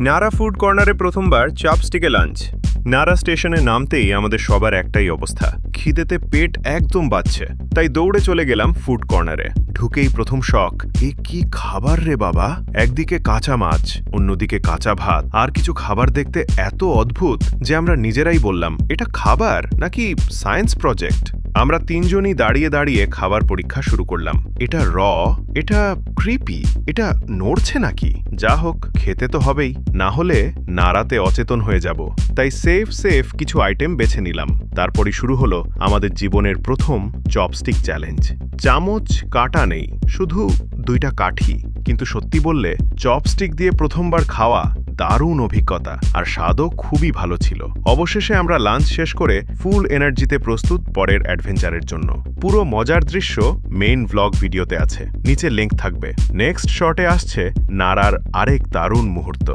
নারা ফুড কর্নারে প্রথমবার চাপস্টিকে লাঞ্চ। নারা স্টেশনে নামতেই আমাদের সবার একটাই অবস্থা। খিদেতে পেট একদম বাজছে। তাই দৌড়ে চলে গেলাম ফুড কর্নারে। ঢুকেই প্রথম শখ, এ কি খাবার রে বাবা? একদিকে কাঁচা মাছ, অন্যদিকে কাঁচা ভাত। আর কিছু খাবার দেখতে এত অদ্ভুত যে আমরা নিজেরাই বললাম, এটা খাবার নাকি সায়েন্স প্রজেক্ট? আমরা তিনজনই দাঁড়িয়ে দাঁড়িয়ে খাবার পরীক্ষা শুরু করলাম। এটা র, এটা ক্রিপি এটা নড়ছে নাকি? যা হোক, খেতে তো হবেই। না হলে নাড়াতে অচেতন হয়ে যাব। তাই সেফ সেফ কিছু আইটেম বেছে নিলাম। তারপরই শুরু হলো আমাদের জীবনের প্রথম চপস্টিক চ্যালেঞ্জ চামচ কাটা নেই, শুধু দুইটা কাঠি। কিন্তু সত্যি বললে চপস্টিক দিয়ে প্রথমবার খাওয়া দারুণ অভিজ্ঞতা, আর স্বাদও খুবই ভালো ছিল। অবশেষে আমরা লাঞ্চ শেষ করে ফুল এনার্জিতে প্রস্তুত পরের অ্যাডভেঞ্চারের জন্য। পুরো মজার দৃশ্য মেইন ব্লগ ভিডিওতে আছে। নিচে লিঙ্ক থাকবে। নেক্সট শটে আসছে নারার আরেক দারুণ মুহূর্ত।